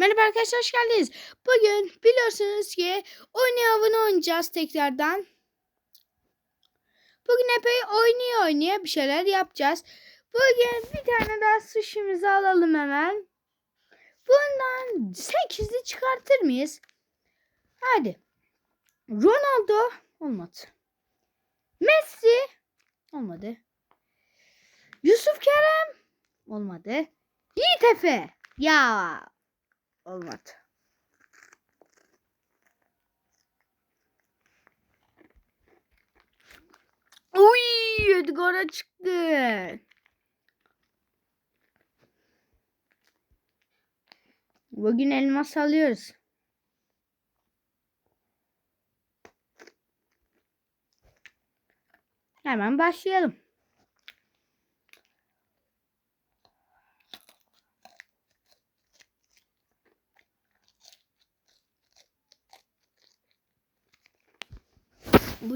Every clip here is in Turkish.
Merhaba arkadaşlar hoş geldiniz. Bugün biliyorsunuz ki avını oynayacağız tekrardan. Bugün epey oynuyor oynaya bir şeyler yapacağız. Bugün bir tane daha sushi'mizi alalım hemen. Bundan 8'li çıkartır mıyız? Hadi. Ronaldo olmadı. Messi olmadı. Yusuf Kerem olmadı. Yiğit Efe. Ya olmadı. Uy Edgar'a çıktı. Bugün elmas alıyoruz. Hemen başlayalım.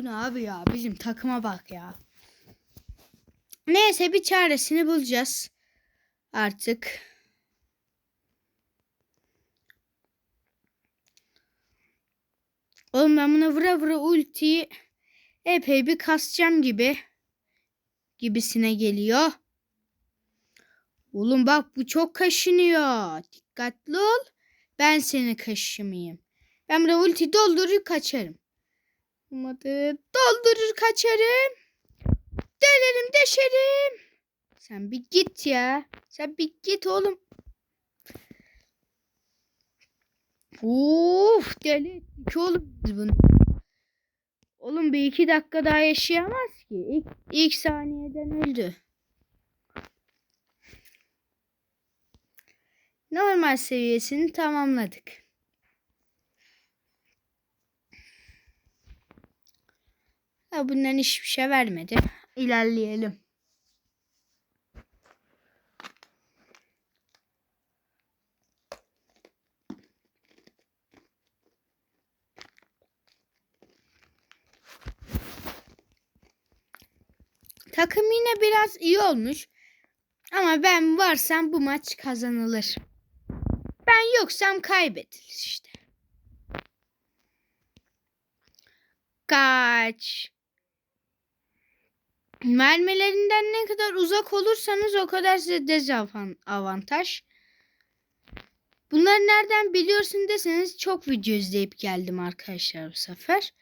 Ne abi ya? Bizim takıma bak ya. Neyse bir çaresini bulacağız. Artık. Oğlum ben buna vura vura ultiyi epey bir kasacağım gibi. Gibisine geliyor. Oğlum bak bu çok kaşınıyor. Dikkatli ol. Ben seni kaşımayayım. Ben buraya ulti doldurur kaçarım. Olmadı. Doldurur kaçarım. Delerim deşerim. Sen bir git ya. Sen bir git oğlum. Uf deli ettik oğlum biz bunu. Oğlum bir iki dakika daha yaşayamaz ki. İlk, ilk saniyeden öldü. Normal seviyesini tamamladık. Ha, bundan hiçbir şey vermedi. İlerleyelim. Takım yine biraz iyi olmuş. Ama ben varsam bu maç kazanılır. Ben yoksam kaybedilir işte. Kaç. Mermilerinden ne kadar uzak olursanız o kadar size dezavantaj. Bunları nereden biliyorsun deseniz çok video izleyip geldim arkadaşlar bu sefer.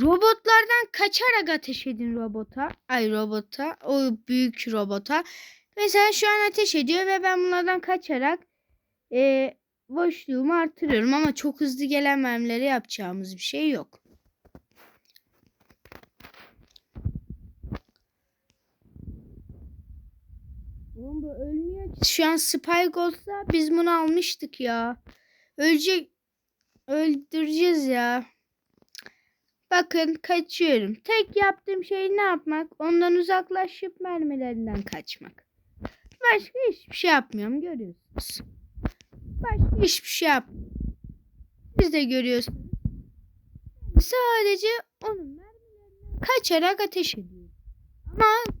Robotlardan kaçarak ateş edin robota. Ay robota. O büyük robota. Mesela şu an ateş ediyor ve ben bunlardan kaçarak e, boşluğumu artırıyorum. Ama çok hızlı gelen mermileri yapacağımız bir şey yok. Oğlum ölmüyor ki. Şu an Spike olsa biz bunu almıştık ya. Ölecek. Öldüreceğiz ya. Bakın kaçıyorum. Tek yaptığım şey ne yapmak? Ondan uzaklaşıp mermilerinden kaçmak. Başka hiçbir şey yapmıyorum görüyorsunuz. Başka hiçbir şey yapmıyorum. Siz de görüyorsunuz. Sadece onun mermilerinden kaçarak ateş ediyorum. Ama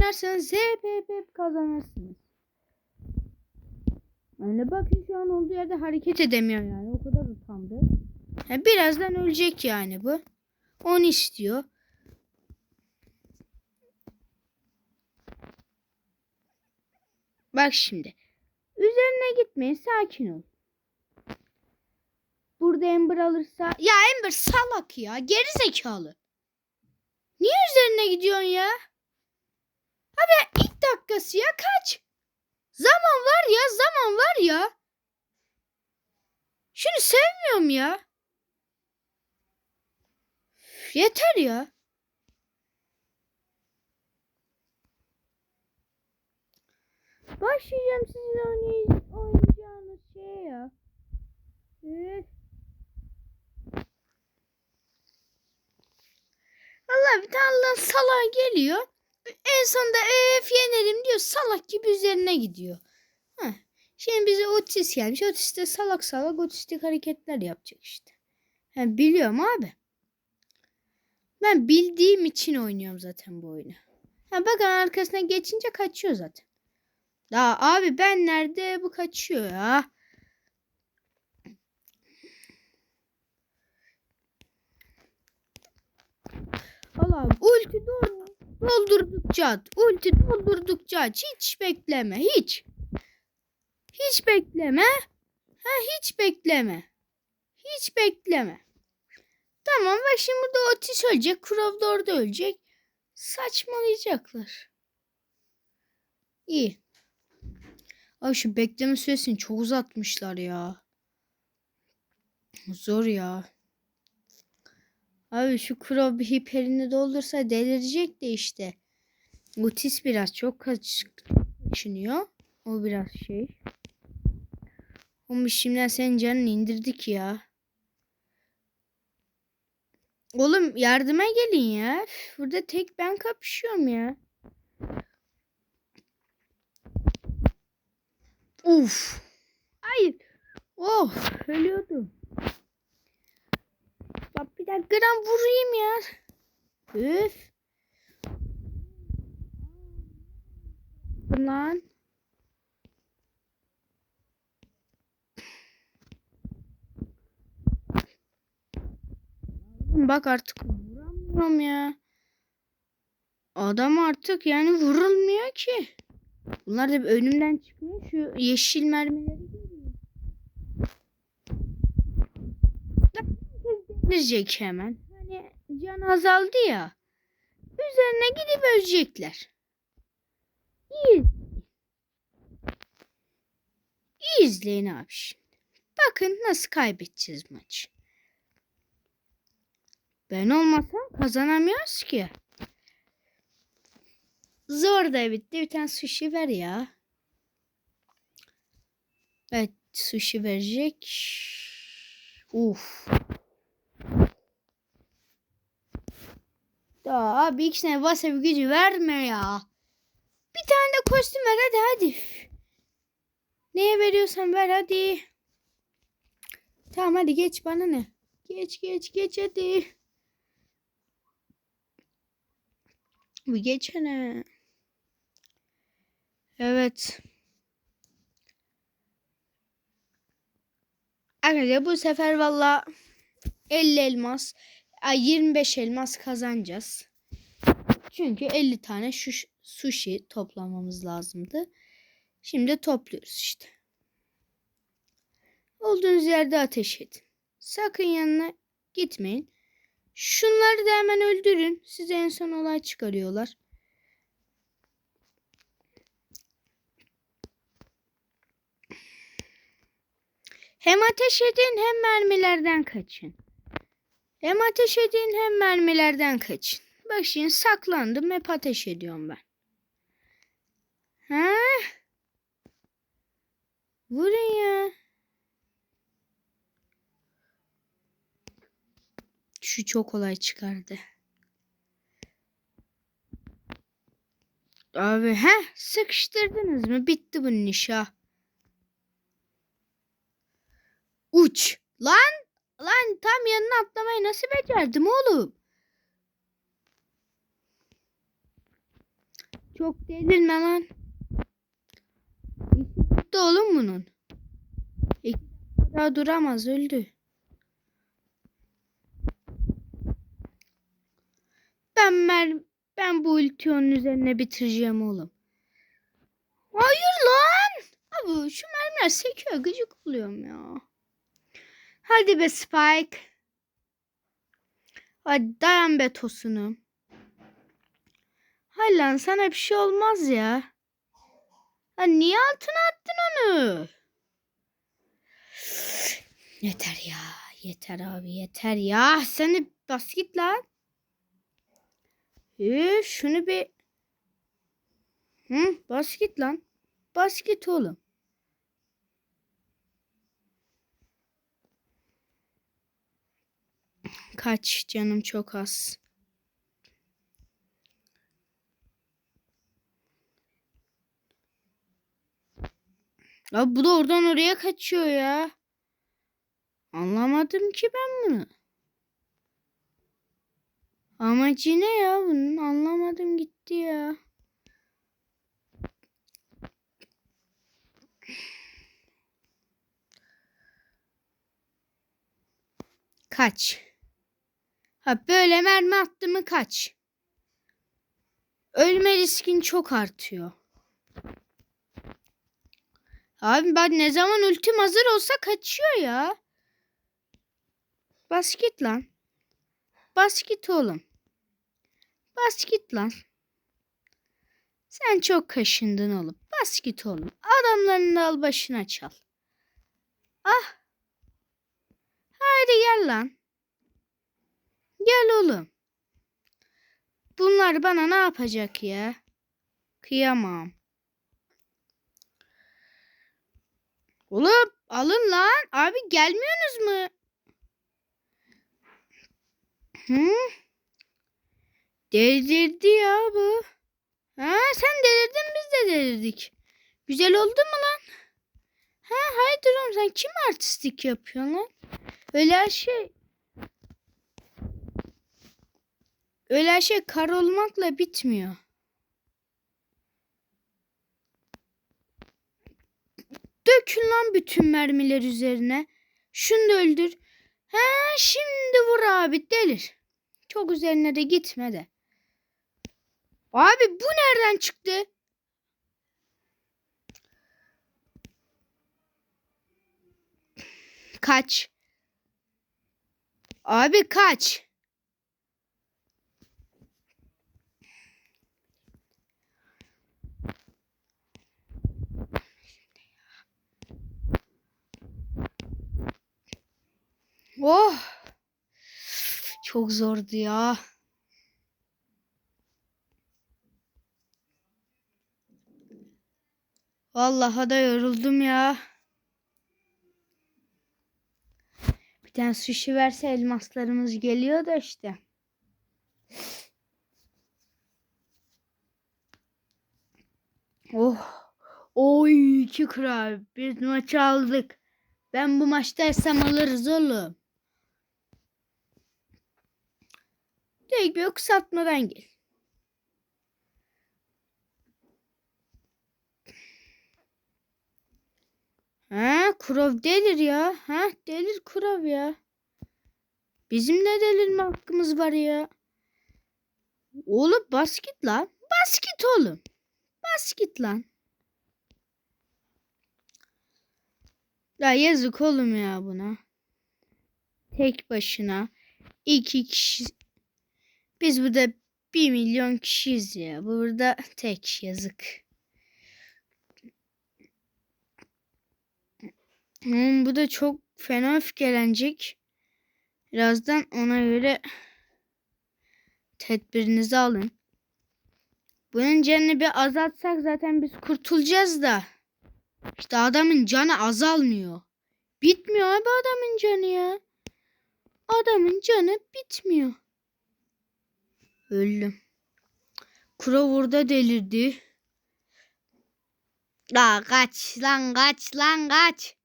oynarsanız hep hep hep kazanırsınız. Öyle bakın şu an olduğu yerde hareket edemiyor yani. O kadar utandı. Yani birazdan ölecek yani bu. Onu istiyor. Bak şimdi. Üzerine gitmeyin. Sakin ol. Burada Ember alırsa... Ya Ember salak ya. Geri zekalı. Niye üzerine gidiyorsun ya? Abi ilk dakikası ya kaç. Zaman var ya zaman var ya. Şunu sevmiyorum ya. Üf, Yeter ya. Başlayacağım sizin oynay- oynayacağınız şeye ya. Üf. Allah bir tane Allah salak geliyor en sonunda öf yenelim diyor. Salak gibi üzerine gidiyor. Heh. Şimdi bize otis gelmiş. Otis de salak salak otistik hareketler yapacak işte. Yani biliyorum abi. Ben bildiğim için oynuyorum zaten bu oyunu. Ha bakın arkasına geçince kaçıyor zaten. Daha abi ben nerede bu kaçıyor ya. Allah ulti doğru doldurdukça at. Ulti doldurdukça aç. Hiç bekleme. Hiç. Hiç bekleme. Ha hiç bekleme. Hiç bekleme. Tamam bak şimdi burada Otis ölecek. Crow da orada ölecek. Saçmalayacaklar. İyi. Abi şu bekleme süresini çok uzatmışlar ya. Zor ya. Abi şu Crow bir hiperini doldursa delirecek de işte. Otis biraz çok kaç kaçınıyor. O biraz şey. Ama şimdiden senin canını indirdik ya. Oğlum yardıma gelin ya. Burada tek ben kapışıyorum ya. Uf. Hayır. Oh ölüyordum. Bak bir dakika gram vurayım ya. Üf. Lan. Bak artık vuramıyorum ya. Adam artık yani vurulmuyor ki. Bunlar da önümden çıkmıyor. Şu yeşil mermileri geliyor. Delirecek hemen. Hani can azaldı ya. Üzerine gidip ölecekler. İyi. İyi izleyin abi şimdi. Bakın nasıl kaybedeceğiz maçı. Ben olmasam kazanamıyoruz ki. Zor da bitti. Bir tane sushi ver ya. Evet sushi verecek. Uf. Daha abi ikisine wasabi gücü verme ya. Bir tane de kostüm ver hadi hadi. Neye veriyorsan ver hadi. Tamam hadi geç bana ne. Geç geç geç hadi. Bir geçene. Evet. Arkadaşlar bu sefer valla 50 elmas, 25 elmas kazanacağız. Çünkü 50 tane şu sushi toplamamız lazımdı. Şimdi topluyoruz işte. Olduğunuz yerde ateş edin. Sakın yanına gitmeyin. Şunları da hemen öldürün. Size en son olay çıkarıyorlar. Hem ateş edin hem mermilerden kaçın. Hem ateş edin hem mermilerden kaçın. Bak şimdi saklandım hep ateş ediyorum ben. Ha? Vurun ya. Şu çok olay çıkardı. Abi he sıkıştırdınız mı? Bitti bunun iş ha. Uç. Lan. Lan tam yanına atlamayı nasıl becerdim oğlum? Çok delirme lan. Bitti oğlum bunun. İki daha duramaz öldü. Ben mer ben bu ultiyi onun üzerine bitireceğim oğlum. Hayır lan. Abi şu mermiler sekiyor gıcık oluyorum ya. Hadi be Spike. Hadi dayan be tosunu. Hayır lan sana bir şey olmaz ya. Ha niye altına attın onu? Yeter ya. Yeter abi yeter ya. Seni bas git lan. Ee, şunu bir... Hı, bas git lan. Bas git oğlum. Kaç canım çok az. Abi bu da oradan oraya kaçıyor ya. Anlamadım ki ben bunu. Amacı ne ya bunun? Anlamadım gitti ya. Kaç. Ha böyle mermi attı mı kaç. Ölme riskin çok artıyor. Abi ben ne zaman ultim hazır olsa kaçıyor ya. Bas git lan. Bas git oğlum. Bas git lan. Sen çok kaşındın oğlum. Bas git oğlum. Adamlarını da al başına çal. Ah. Haydi gel lan. Gel oğlum. Bunlar bana ne yapacak ya? Kıyamam. Oğlum alın lan. Abi gelmiyorsunuz mu? Hı? Delirdi ya bu. Ha sen delirdin biz de delirdik. Güzel oldu mu lan? Ha haydi oğlum sen kim artistlik yapıyorsun lan? Öyle her şey Öyle şey kar olmakla bitmiyor. Dökün lan bütün mermiler üzerine. Şunu da öldür. Ha şimdi vur abi delir. Çok üzerine de gitme de. Abi bu nereden çıktı? Kaç. Abi kaç. Oh. Çok zordu ya. Vallahi da yoruldum ya. Bir tane sushi verse elmaslarımız geliyor da işte. Oh. Oy iki kral. Biz maçı aldık. Ben bu maçtaysam alırız oğlum. Tek bir kısaltmadan gel. Ha, Kurov delir ya. Ha, delir Kurov ya. Bizim ne delirme hakkımız var ya. Oğlum bas git lan. Bas git oğlum. Bas git lan. Ya yazık oğlum ya buna. Tek başına. iki kişi. Biz burada bir milyon kişiyiz ya. Burada tek yazık. Hmm, bu da çok fena öfkelenecek. Birazdan ona göre tedbirinizi alın. Bunun canını bir azaltsak zaten biz kurtulacağız da. İşte adamın canı azalmıyor. Bitmiyor abi adamın canı ya. Adamın canı bitmiyor. Öldüm. Kuro burada delirdi. La kaç lan kaç lan kaç.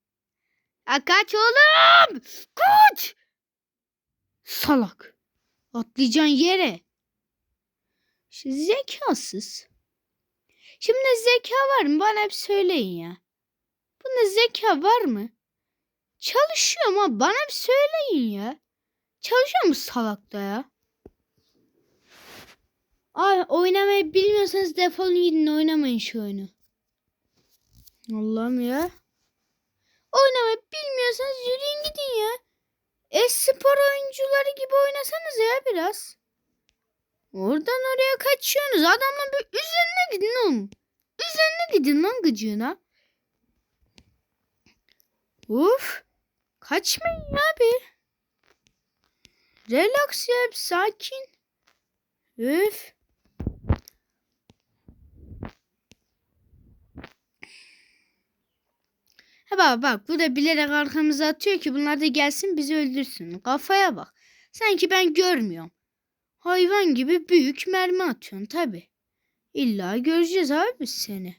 Ya kaç oğlum. Kaç. Salak. Atlayacaksın yere. Zekasız. Şimdi zeka var mı? Bana hep söyleyin ya. Bunda zeka var mı? Çalışıyor ama bana bir söyleyin ya. Çalışıyor mu salakta ya? Ay oynamayı bilmiyorsanız defolun gidin oynamayın şu oyunu. Allah'ım ya. Oynamayı bilmiyorsanız yürüyün gidin ya. E-spor oyuncuları gibi oynasanız ya biraz. Oradan oraya kaçıyorsunuz. Adamla bir üzerine gidin oğlum. Üzerine gidin lan gıcığına. Uf. Kaçmayın abi. Relax ya sakin. Üf. Bak bak bu da bilerek arkamıza atıyor ki bunlar da gelsin bizi öldürsün. Kafaya bak. Sanki ben görmüyorum. Hayvan gibi büyük mermi atıyorsun tabi. İlla göreceğiz abi seni.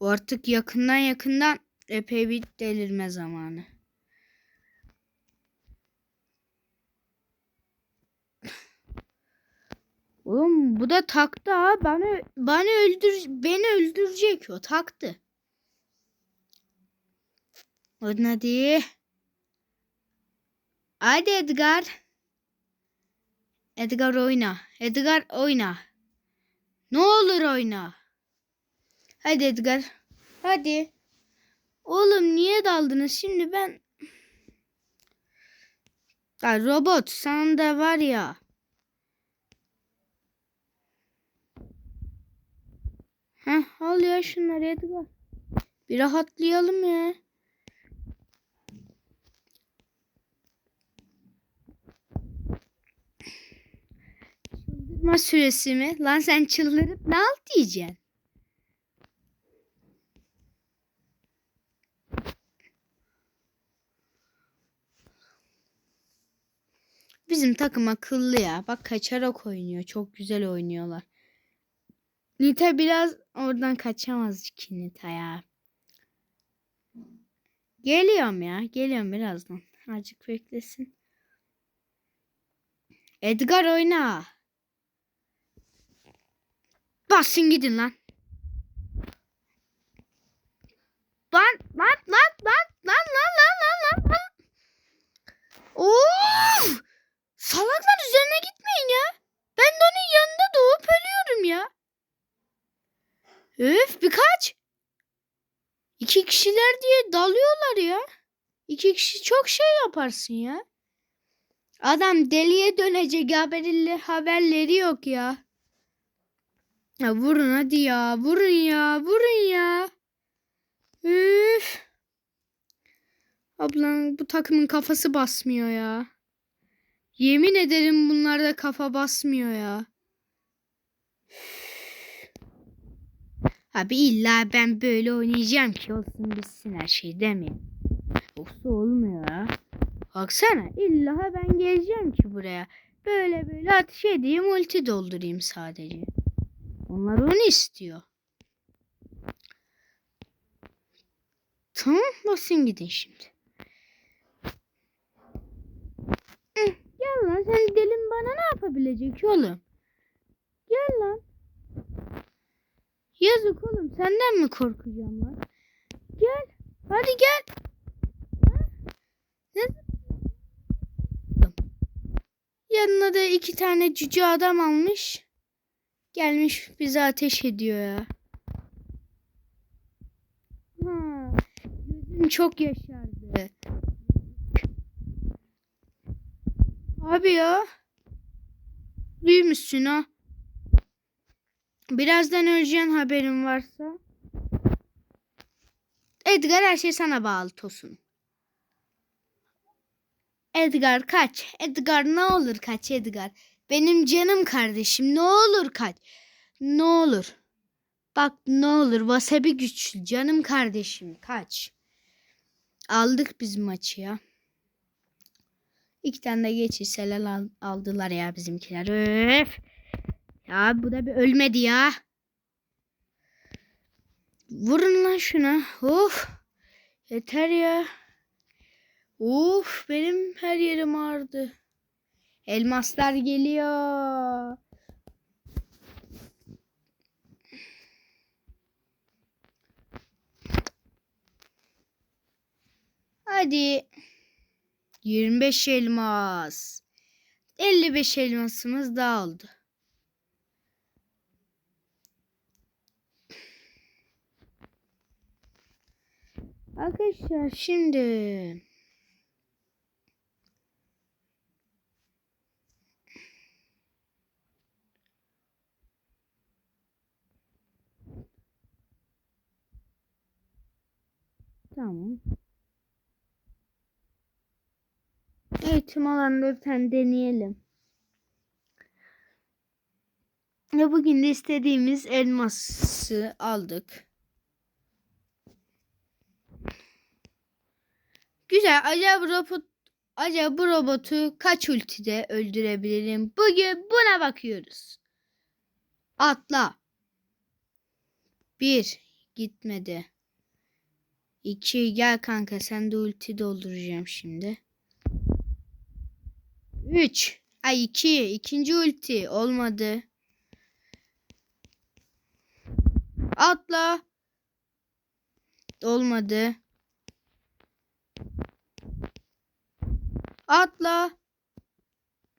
O artık yakından yakından epey bir delirme zamanı. Oğlum bu da taktı ha. Bana, bana öldür beni öldürecek o taktı. Hadi hadi. Hadi Edgar. Edgar oyna. Edgar oyna. Ne olur oyna. Hadi Edgar. Hadi. Oğlum niye daldınız şimdi ben... Ya robot sen de var ya. Heh al ya şunları Edgar. Bir rahatlayalım ya. Çıldırma süresi mi? Lan sen çıldırıp ne alt diyeceksin? Bizim takım akıllı ya. Bak kaçarak oynuyor. Çok güzel oynuyorlar. Nita biraz oradan kaçamaz ki Nita ya. Geliyorum ya. Geliyorum birazdan. Azıcık beklesin. Edgar oyna. Basın gidin lan. Lan lan lan lan lan lan lan lan lan lan. Of! Salaklar üzerine gitmeyin ya. Ben de onun yanında doğup ölüyorum ya. Öf birkaç. İki kişiler diye dalıyorlar ya. İki kişi çok şey yaparsın ya. Adam deliye dönecek haberli haberleri yok ya. Ya vurun hadi ya. Vurun ya. Vurun ya. Üf. Ablan bu takımın kafası basmıyor ya. Yemin ederim bunlarda kafa basmıyor ya. Abi illa ben böyle oynayacağım ki olsun bitsin her şey mi? Yoksa olmuyor ya. Baksana illa ben geleceğim ki buraya. Böyle böyle ateş edeyim ulti doldurayım sadece. Onlar onu istiyor. Tamam basın gidin şimdi. Gel lan sen delin bana ne yapabilecek oğlum? Gel lan. Yazık oğlum senden mi korkacağım lan? Gel. Hadi gel. Yanına da iki tane cüce adam almış. Gelmiş bize ateş ediyor ya. Ha, gözüm çok yaşardı. Abi ya. Büyümüşsün ha. Birazdan öleceksin haberin varsa. Edgar her şey sana bağlı Tosun. Edgar kaç. Edgar ne olur kaç Edgar. Benim canım kardeşim ne olur kaç. Ne olur. Bak ne olur wasabi güçlü canım kardeşim kaç. Aldık biz maçı ya. İki tane de geçişseler al- aldılar ya bizimkiler. Öf. Ya bu da bir ölmedi ya. Vurun lan şuna. Of. Yeter ya. Of benim her yerim ağrıdı. Elmaslar geliyor. Hadi. 25 elmas. 55 elmasımız daha oldu. Arkadaşlar şimdi Tamam. Eğitim bir tane deneyelim. Ve bugün de istediğimiz elması aldık. Güzel. Acaba robot acaba bu robotu kaç ultide öldürebilirim? Bugün buna bakıyoruz. Atla. Bir. Gitmedi. İki. Gel kanka sen de ulti dolduracağım şimdi. Üç. Ay iki. ikinci ulti. Olmadı. Atla. Olmadı. Atla.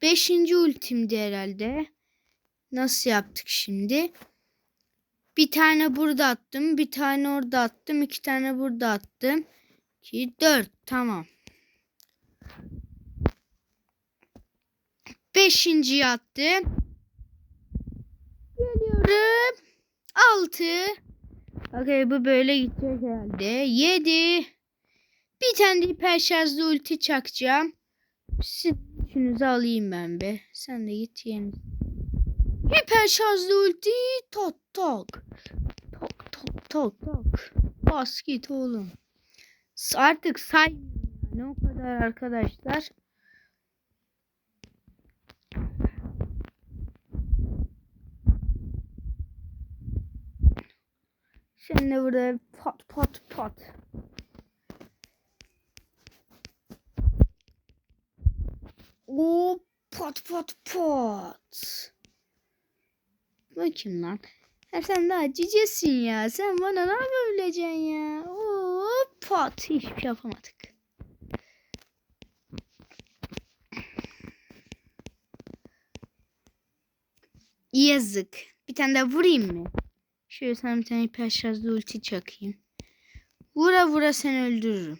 Beşinci ultimdi herhalde. Nasıl yaptık şimdi? Bir tane burada attım. Bir tane orada attım. iki tane burada attım. 2, 4. Tamam. Beşinciyi attım. Geliyorum. Altı. Okey bu böyle gidecek herhalde. Yedi. Bir tane de hiper şarjlı ulti çakacağım. Siz üçünüzü alayım ben be. Sen de git yeni. Hiper şarjlı ulti. Tok tok. Tok tok tok tok. Bas git oğlum. Artık saymıyorum yani o kadar arkadaşlar. Şimdi burada pat pat pat. O pat pat pat. Bakayım lan. Ya sen daha cücesin ya. Sen bana ne yapabileceksin ya? Oo pat. Hiçbir şey yapamadık. Yazık. Bir tane daha vurayım mı? Şöyle sana bir tane hiper şarjlı ulti çakayım. Vura vura seni öldürürüm.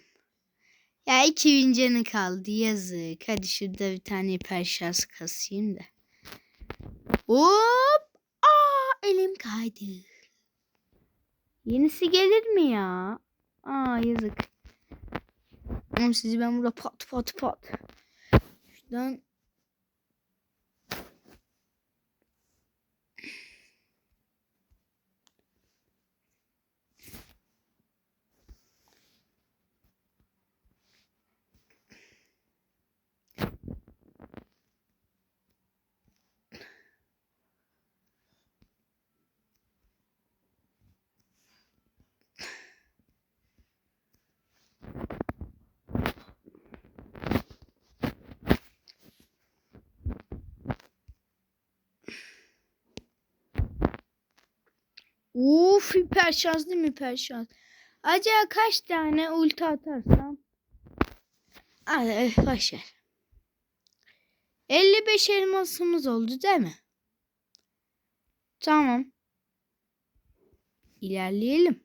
Ya 2000 canı kaldı yazık. Hadi şurada bir tane hiper şarj kasayım da. Hop! Aa elim kaydı. Yenisi gelir mi ya? Aa yazık. Oğlum sizi ben burada pat pat pat. Şuradan Uf hiper şans değil mi hiper şans? Acaba kaç tane ulti atarsam? Hadi ver. 55 elmasımız oldu değil mi? Tamam. İlerleyelim.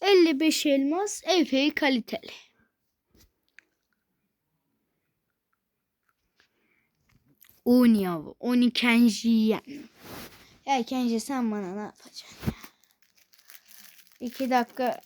55 elmas epey kaliteli. Oni yavu. Oni kenjiyen. Ya Kenji sen bana ne yapacaksın ya? İki dakika.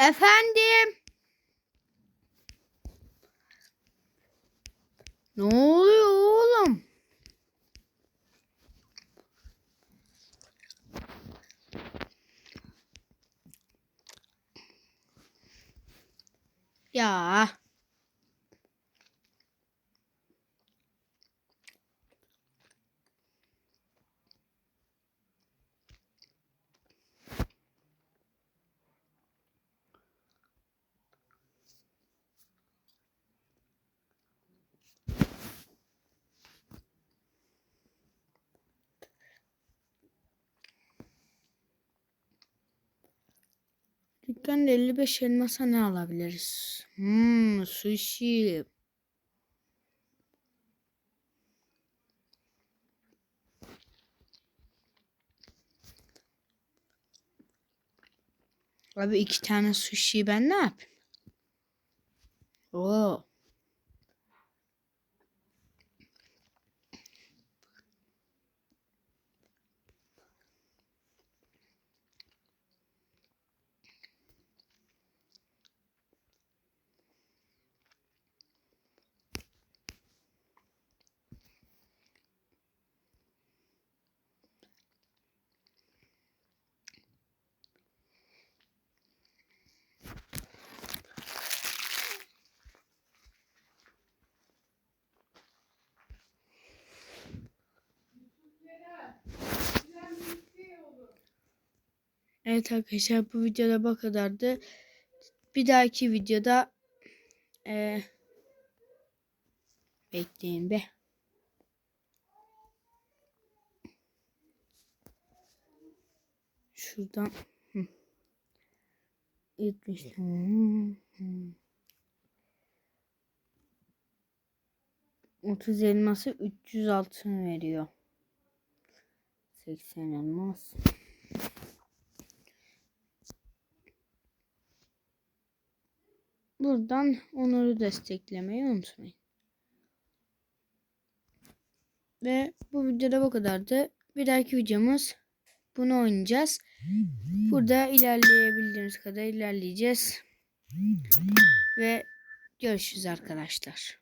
Efendim. Ne oluyor oğlum? Ya. Dükkanda 55 elmasa ne alabiliriz? Hmm, sushi. Abi iki tane sushi ben ne yapayım? Oo. Evet arkadaşlar bu videoda bu kadardı. Bir dahaki videoda eee bekleyin be. Şuradan hı. 70 hı, hı. 30 elması 300 altın veriyor. 80 elmas. Buradan Onur'u desteklemeyi unutmayın. Ve bu videoda bu kadardı. Bir dahaki videomuz bunu oynayacağız. Burada ilerleyebildiğimiz kadar ilerleyeceğiz. Ve görüşürüz arkadaşlar.